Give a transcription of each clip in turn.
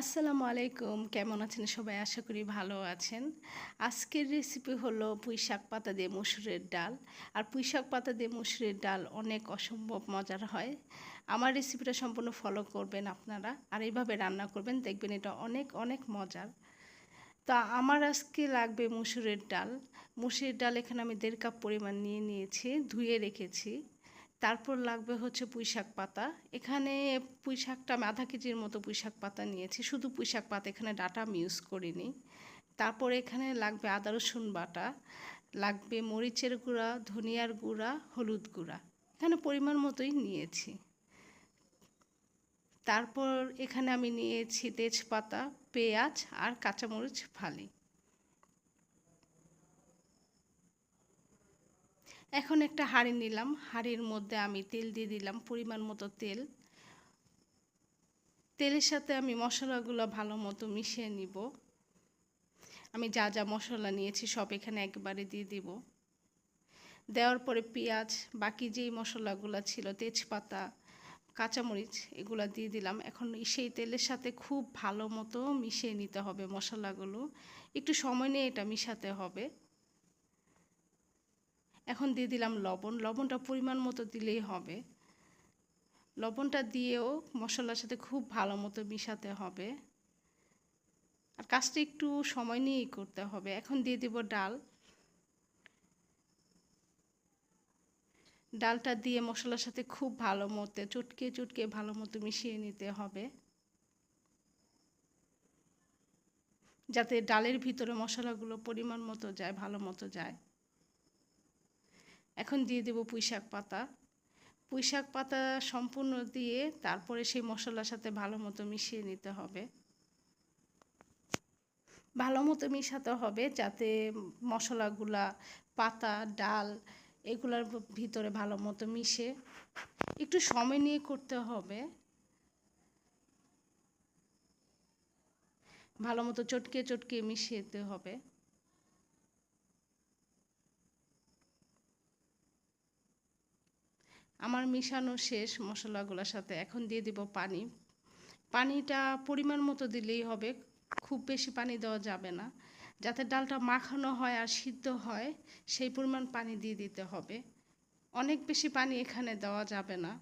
আসসালামু আলাইকুম। কেমন আছেন সবাই? আশা করি ভালো আছেন। আজকের রেসিপি হলো পুঁই শাক পাতা দিয়ে মুসুরের ডাল। আর পুঁই শাক পাতা দিয়ে মুসুরের ডাল অনেক অসম্ভব মজার হয়। আমার রেসিপিটা সম্পূর্ণ ফলো করবেন আপনারা। আর এইভাবে রান্না করবেন, দেখবেন এটা অনেক অনেক মজার। তা আমার আজকে লাগবে মুসুরের ডাল। মুসুরের ডাল এখানে আমি দেড় কাপ পরিমাণ নিয়ে নিয়েছি, ধুয়ে রেখেছি। তারপর লাগবে হচ্ছে পুঁই শাক পাতা। এখানে পুঁই শাকটা আমি আধা কেজির মতো পুঁই শাক পাতা নিয়েছি। শুধু পুঁই শাক পাতা, এখানে ডাটা আমি ইউজ করিনি। তারপর এখানে লাগবে আদা, রসুন বাটা, লাগবে মরিচের গুঁড়া, ধনিয়ার গুঁড়া, হলুদ গুঁড়া। এখানে পরিমাণ মতোই নিয়েছি। তারপর এখানে আমি নিয়েছি তেজপাতা, পেঁয়াজ আর কাঁচামরিচ ফালি। এখন একটা হাঁড়ি নিলাম। হাঁড়ির মধ্যে আমি তেল দিয়ে দিলাম, পরিমাণ মতো তেল। তেলের সাথে আমি মশলাগুলো ভালো মতো মিশিয়ে নিব। আমি যা যা মশলা নিয়েছি সব এখানে একবারে দিয়ে দিব। দেওয়ার পরে পেঁয়াজ, বাকি যেই মশলাগুলো ছিল, তেজপাতা, কাঁচামরিচ, এগুলো দিয়ে দিলাম। এখন সেই তেলের সাথে খুব ভালো মতো মিশিয়ে নিতে হবে মশলাগুলো। একটু সময় নিয়ে এটা মিশাতে হবে। এখন দিয়ে দিলাম লবণ। লবণটা পরিমাণ মতো দিলেই হবে। লবণটা দিয়েও মশলার সাথে খুব ভালো মতো মিশাতে হবে। আর কাজটা একটু সময় নিয়েই করতে হবে। এখন দিয়ে দিব ডাল। ডালটা দিয়ে মশলার সাথে খুব ভালো মতো, চটকে চটকে ভালো মতো মিশিয়ে নিতে হবে। যাতে ডালের ভিতরে মশলাগুলো পরিমাণ মতো যায়, ভালো মতো যায়। এখন দিয়ে দেব পুঁই শাক পাতা। পুঁই শাক পাতা সম্পূর্ণ দিয়ে তারপরে সেই মশলার সাথে ভালো মতো মিশিয়ে নিতে হবে। ভালো মতো মিশাতে হবে যাতে মশলাগুলা, পাতা, ডাল এগুলার ভিতরে ভালো মতো মিশে। একটু সময় নিয়ে করতে হবে। ভালো মতো চটকে চটকে মিশিয়ে হবে। আমার মিশানো শেষ মশলাগুলোর সাথে এখন দিয়ে দিব পানি। পানিটা পরিমাণ মতো দিলেই হবে, খুব বেশি পানি দেওয়া যাবে না। যাতে ডালটা মাখানো হয় আর সিদ্ধ হয়, সেই পরিমাণ পানি দিয়ে দিতে হবে। অনেক বেশি পানি এখানে দেওয়া যাবে না।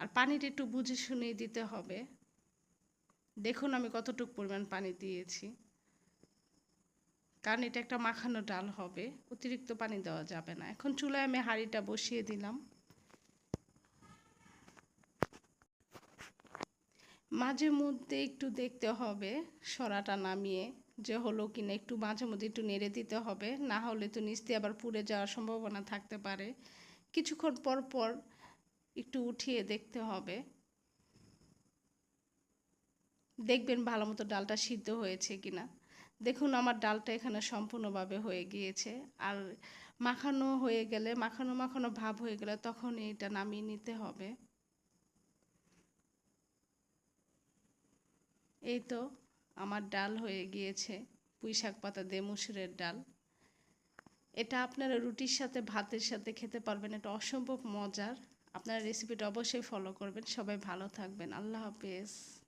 আর পানিটা একটু বুঝে শুনেই দিতে হবে। দেখুন আমি কতটুকু পরিমাণ পানি দিয়েছি। কারণ এটা একটা মাখানো ডাল হবে, অতিরিক্ত পানি দেওয়া যাবে না। এখন চুলায় আমি হাঁড়িটা বসিয়ে দিলাম। মাঝে মধ্যে একটু দেখতে হবে, সরাটা নামিয়ে, যে হলো কিনা একটু মাঝে মধ্যে একটু নেড়ে দিতে হবে, না হলে তো নিচ দিয়ে আবার পুড়ে যাওয়ার সম্ভাবনা থাকতে পারে। কিছুক্ষণ পর পর একটু উঠিয়ে দেখতে হবে। দেখবেন ভালো মতো ডালটা সিদ্ধ হয়েছে কিনা। দেখুন, আমার ডালটা এখানে সম্পূর্ণভাবে হয়ে গিয়েছে। আর মাখানো হয়ে গেলে, মাখানো মাখানো ভাব হয়ে গেলে তখন এটা নামিয়ে নিতে হবে। এই তো আমার ডাল হয়ে গিয়েছে, পুঁই শাক পাতা দিয়ে মুসুরের ডাল। এটা আপনারা রুটির সাথে, ভাতের সাথে খেতে পারবেন, এটা অসম্ভব মজার। আপনারা রেসিপিটা অবশ্যই ফলো করবেন। সবাই ভালো থাকবেন। আল্লাহ হাফেজ।